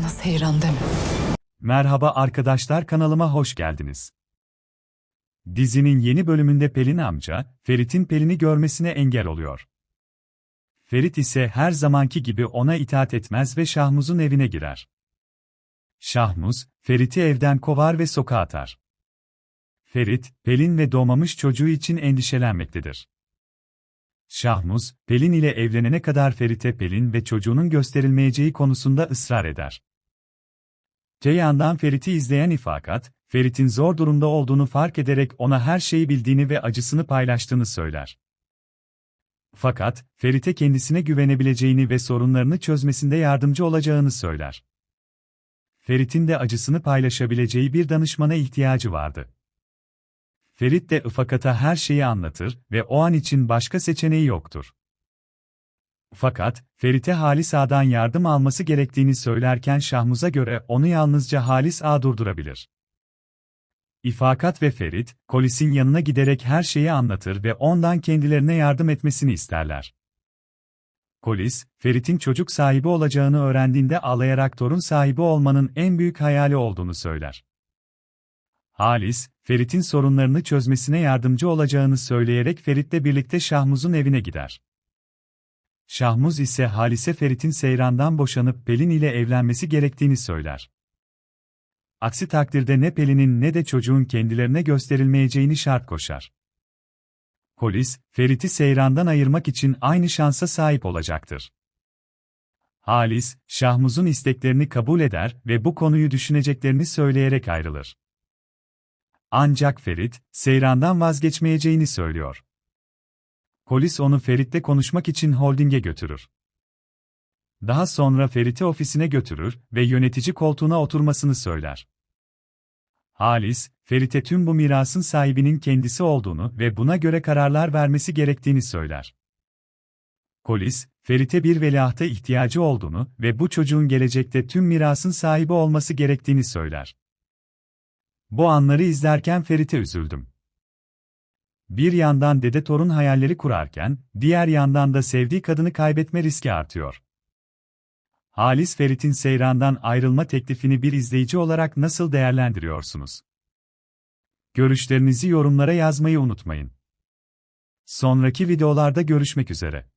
Seyran deme. Merhaba arkadaşlar kanalıma hoş geldiniz. Dizinin yeni bölümünde Pelin amca, Ferit'in Pelin'i görmesine engel oluyor. Ferit ise her zamanki gibi ona itaat etmez ve Şahmuz'un evine girer. Şahmuz, Ferit'i evden kovar ve sokağa atar. Ferit, Pelin ve doğmamış çocuğu için endişelenmektedir. Şahmuz, Pelin ile evlenene kadar Ferit'e Pelin ve çocuğunun gösterilmeyeceği konusunda ısrar eder. Te yandan Ferit'i izleyen İfakat, Ferit'in zor durumda olduğunu fark ederek ona her şeyi bildiğini ve acısını paylaştığını söyler. Fakat, Ferit'e kendisine güvenebileceğini ve sorunlarını çözmesinde yardımcı olacağını söyler. Ferit'in de acısını paylaşabileceği bir danışmana ihtiyacı vardı. Ferit de Ifakat'a her şeyi anlatır ve o an için başka seçeneği yoktur. Fakat, Ferit'e Halis Ağa'dan yardım alması gerektiğini söylerken Şahmuz'a göre onu yalnızca Halis Ağa durdurabilir. İfakat ve Ferit, Kolis'in yanına giderek her şeyi anlatır ve ondan kendilerine yardım etmesini isterler. Kolis, Ferit'in çocuk sahibi olacağını öğrendiğinde ağlayarak torun sahibi olmanın en büyük hayali olduğunu söyler. Halis, Ferit'in sorunlarını çözmesine yardımcı olacağını söyleyerek Ferit'le birlikte Şahmuz'un evine gider. Şahmuz ise Halis'e Ferit'in Seyran'dan boşanıp Pelin ile evlenmesi gerektiğini söyler. Aksi takdirde ne Pelin'in ne de çocuğun kendilerine gösterilmeyeceğini şart koşar. Polis, Ferit'i Seyran'dan ayırmak için aynı şansa sahip olacaktır. Halis, Şahmuz'un isteklerini kabul eder ve bu konuyu düşüneceklerini söyleyerek ayrılır. Ancak Ferit, Seyran'dan vazgeçmeyeceğini söylüyor. Polis onu Ferit'le konuşmak için holdinge götürür. Daha sonra Ferit'i ofisine götürür ve yönetici koltuğuna oturmasını söyler. Halis, Ferit'e tüm bu mirasın sahibinin kendisi olduğunu ve buna göre kararlar vermesi gerektiğini söyler. Polis, Ferit'e bir veliahta ihtiyacı olduğunu ve bu çocuğun gelecekte tüm mirasın sahibi olması gerektiğini söyler. Bu anları izlerken Ferit'e üzüldüm. Bir yandan dede torun hayalleri kurarken, diğer yandan da sevdiği kadını kaybetme riski artıyor. Halis Ferit'in Seyran'dan ayrılma teklifini bir izleyici olarak nasıl değerlendiriyorsunuz? Görüşlerinizi yorumlara yazmayı unutmayın. Sonraki videolarda görüşmek üzere.